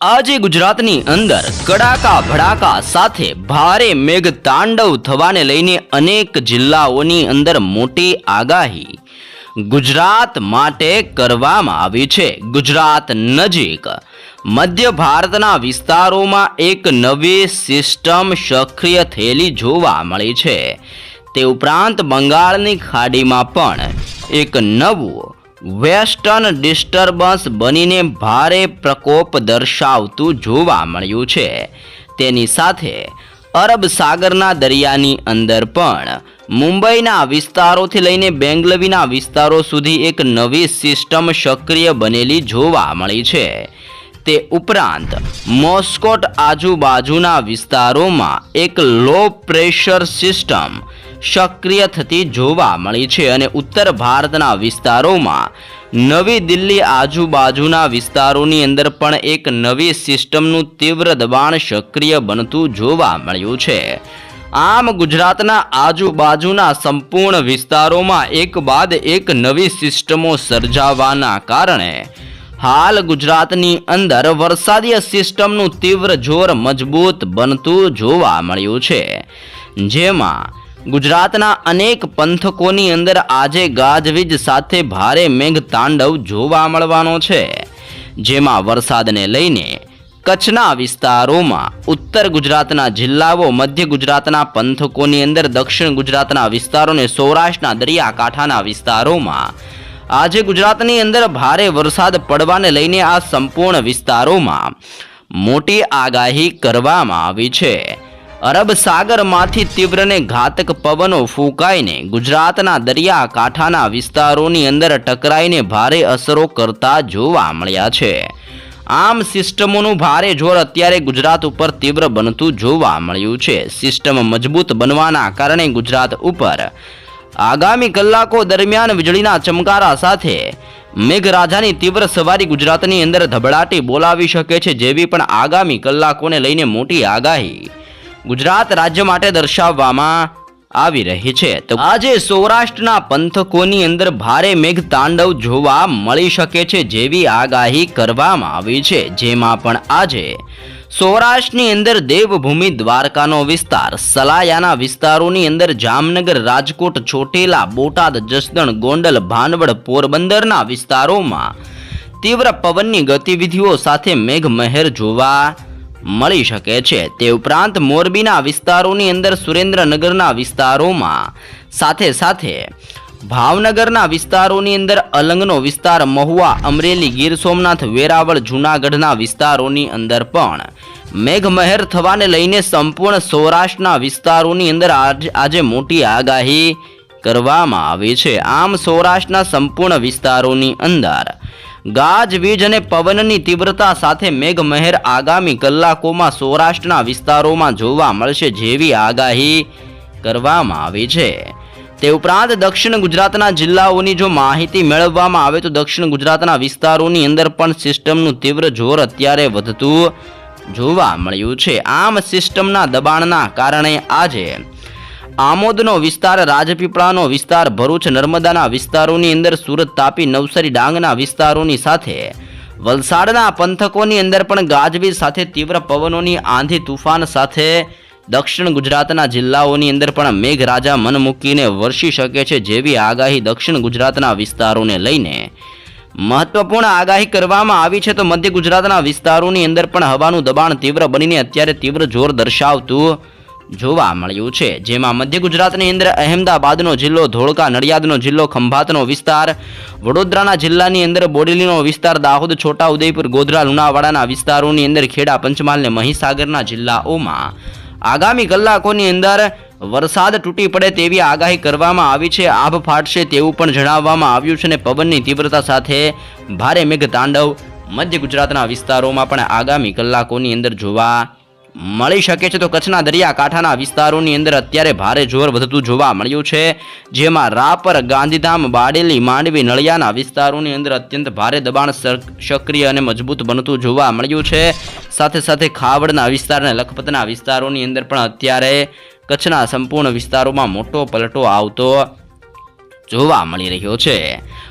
આજે ગુજરાતની અંદર કડાકા ભડાકા સાથે ભારે મેઘ તાંડવ થવાને લઈને અનેક જિલ્લાઓની અંદર મોટી આગાહી ગુજરાત માટે કરવામાં આવી છે. ગુજરાત નજીક મધ્ય ભારતના વિસ્તારોમાં એક નવી સિસ્ટમ સક્રિય થયેલી જોવા મળી છે. તે ઉપરાંત બંગાળની ખાડીમાં પણ એક નવું વેસ્ટર્ન ડિસ્ટર્બન્સ બનીને ભારે પ્રકોપ દર્શાવતું જોવા મળ્યું છે. તેની સાથે અરબ સાગરના દરિયાની અંદર પણ મુંબઈના વિસ્તારોથી લઈને બેંગલવીના વિસ્તારો સુધી એક નવી સિસ્ટમ સક્રિય બનેલી જોવા મળી છે. તે ઉપરાંત મોસ્કોટ આજુબાજુના વિસ્તારોમાં એક લો પ્રેશર સિસ્ટમ સક્રિય થતી જોવા મળી છે અને ઉત્તર ભારતના વિસ્તારોમાં નવી દિલ્હી આજુબાજુના વિસ્તારોની અંદર પણ એક નવી સિસ્ટમનું તીવ્ર દબાણ સક્રિય બનતું જોવા મળ્યું છે. આમ ગુજરાતના આજુબાજુના સંપૂર્ણ વિસ્તારોમાં એક બાદ એક નવી સિસ્ટમો સર્જાવાના કારણે હાલ ગુજરાતની અંદર વરસાદીય સિસ્ટમનું તીવ્ર જોર મજબૂત બનતું જોવા મળ્યું છે. જેમાં ગુજરાતના અનેક પંથકોની અંદર આજે ગાજવીજ સાથે ભારે મેઘ તાંડવ જોવા મળવાનો છે. જેમાં વરસાદને લઈને કચ્છના વિસ્તારોમાં ઉત્તર ગુજરાતના જિલ્લાઓ, મધ્ય ગુજરાતના પંથકોની અંદર, દક્ષિણ ગુજરાતના વિસ્તારો અને સૌરાષ્ટ્રના દરિયાકાંઠાના વિસ્તારોમાં આજે ગુજરાતની અંદર ભારે વરસાદ પડવાને લઈને આ સંપૂર્ણ વિસ્તારોમાં મોટી આગાહી કરવામાં આવી છે. અરબ સાગરમાંથી તીવ્ર ને ઘાતક પવનો ફૂંકાઈને ગુજરાતના દરિયાકાંઠાના વિસ્તારોની અંદર ટકરાઈને ભારે અસરો કરતા જોવા મળ્યા છે. આમ સિસ્ટમોનું ભારે જોર અત્યારે ગુજરાત ઉપર તીવ્ર બનતું જોવા મળ્યું છે. સિસ્ટમ મજબૂત બનવાના કારણે ગુજરાત ઉપર આગામી કલાકો દરમિયાન વીજળીના ચમકારા સાથે મેઘરાજાની તીવ્ર સવારી ગુજરાતની અંદર ધબડાટી બોલાવી શકે છે જેવી પણ આગામી કલાકોને લઈને મોટી આગાહી ગુજરાત રાજ્ય માટે દર્શાવવામાં આવી રહી છે. તો આજે સૌરાષ્ટ્રના પંથકોની અંદર ભારે મેઘ તાંડવ જોવા મળી શકે છે જેવી આગાહી કરવામાં આવી છે. જેમાં પણ આજે સૌરાષ્ટ્રની અંદર દેવભૂમિ દ્વારકાનો વિસ્તાર, સલાયાના વિસ્તારોની અંદર જામનગર, રાજકોટ, ચોટીલા, બોટાદ, જસદણ, ગોંડલ, ભાનવડ, પોરબંદરના વિસ્તારોમાં તીવ્ર પવનની ગતિવિધિઓ સાથે મેઘમહેર જોવા મળી શકે છે. તે ઉપરાંત મોરબીના વિસ્તારોની અંદર સુરેન્દ્રનગરના વિસ્તારોમાં સાથે સાથે ભાવનગરના વિસ્તારોની અંદર અલંગનો વિસ્તાર, મહુવા, અમરેલી, ગીર સોમનાથ, વેરાવળ, જૂનાગઢના વિસ્તારોની અંદર પણ મેઘમહેર થવાને લઈને સંપૂર્ણ સૌરાષ્ટ્રના વિસ્તારોની અંદર આજ- મોટી આગાહી કરવામાં આવી છે. આમ સૌરાષ્ટ્રના સંપૂર્ણ વિસ્તારોની અંદર ગાજવીજ અને પવનની તીવ્રતા સાથે મેઘમહેર આગામી કલાકોમાં સૌરાષ્ટ્રના વિસ્તારોમાં જોવા મળશે જેવી આગાહી કરવામાં આવી છે. તે ઉપરાંત દક્ષિણ ગુજરાતના જિલ્લાઓની જો માહિતી મેળવવામાં આવે તો દક્ષિણ ગુજરાતના વિસ્તારોની અંદર પણ સિસ્ટમનું તીવ્ર જોર અત્યારે વધતું જોવા મળ્યું છે. આમ સિસ્ટમના દબાણના કારણે આજે આમોદનો વિસ્તાર, રાજપીપળાનો વિસ્તાર, ભરૂચ, નર્મદાના વિસ્તારોની અંદર સુરત તાપી, નવસારી, ડાંગના વિસ્તારોની સાથે. વલસાડના પંથકોની અંદર પણ ગાજવીજ સાથે તીવ્ર પવનોની આંધી તુફાન સાથે. દક્ષિણ ગુજરાતના જિલ્લાઓની અંદર પણ મેઘરાજા મન મૂકીને વરસી શકે છે જેવી આગાહી દક્ષિણ ગુજરાતના વિસ્તારોને લઈને. મહત્વપૂર્ણ આગાહી કરવામાં આવી છે તો મધ્ય ગુજરાતના વિસ્તારોની અંદર પણ હવાનું દબાણ તીવ્ર બનીને અત્યારે તીવ્ર જોર દર્શાવતું જોવા મળ્યું છે. જેમાં મધ્ય ગુજરાતની અંદર અહેમદાબાદનો જિલ્લો, ધોળકા નડિયાદનો જિલ્લો, ખંભાતનો વિસ્તાર, વડોદરાના જિલ્લાની અંદર બોડેલીનો વિસ્તાર, દાહોદ છોટા ઉદયપુર ગોધરા, લુણાવાડાના વિસ્તારોની અંદર ખેડા, પંચમહાલ અને મહીસાગરના જિલ્લાઓમાં. આગામી કલાકોની અંદર વરસાદ તૂટી પડે તેવી આગાહી કરવામાં આવી છે. આભ ફાટશે તેવું પણ જણાવવામાં આવ્યું છે અને પવનની તીવ્રતા સાથે ભારે મેઘ તાંડવ મધ્ય ગુજરાતના વિસ્તારોમાં પણ આગામી કલાકોની અંદર જોવા મળી શકે છે તો કચ્છના દરિયાકાંઠાના વિસ્તારોની અંદર અત્યારે ભારે જોર વધતું જોવા મળ્યું છે, જેમાં રાપર, ગાંધીધામ, બાડેલી, માંડવી, નળિયાના વિસ્તારોની અંદર અત્યંત ભારે દબાણ સક્રિય અને મજબૂત બનતું જોવા મળ્યું છે. સાથે સાથે ખાવડના વિસ્તાર અને લખપતના વિસ્તારોની અંદર પણ અત્યારે કચ્છના સંપૂર્ણ વિસ્તારોમાં મોટો પલટો આવતો જોવા મળી રહ્યો છે.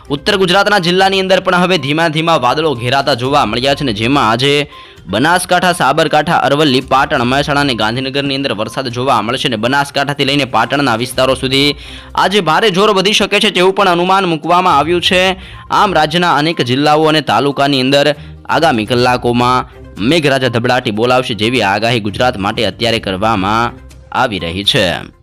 ઉત્તર ગુજરાતના જિલ્લાની અંદર પણ હવે ધીમા ધીમા વાદળો ઘેરાતા જોવા મળ્યા છે ને જેમાં આજે બનાસકાંઠા, સાબરકાંઠા, અરવલ્લી, પાટણ, મહેસાણા અને ગાંધીનગરની અંદર વરસાદ જોવા મળશે ને બનાસકાંઠાથી લઈને પાટણના વિસ્તારો સુધી આજે ભારે જોર વધી શકે છે તેવું પણ અનુમાન મૂકવામાં આવ્યું છે. આમ રાજ્યના અનેક જિલ્લાઓ અને તાલુકાની અંદર આગામી કલાકોમાં મેઘરાજા ધબડાટી બોલાવશે જેવી આગાહી ગુજરાત માટે અત્યારે કરવામાં આવી રહી છે.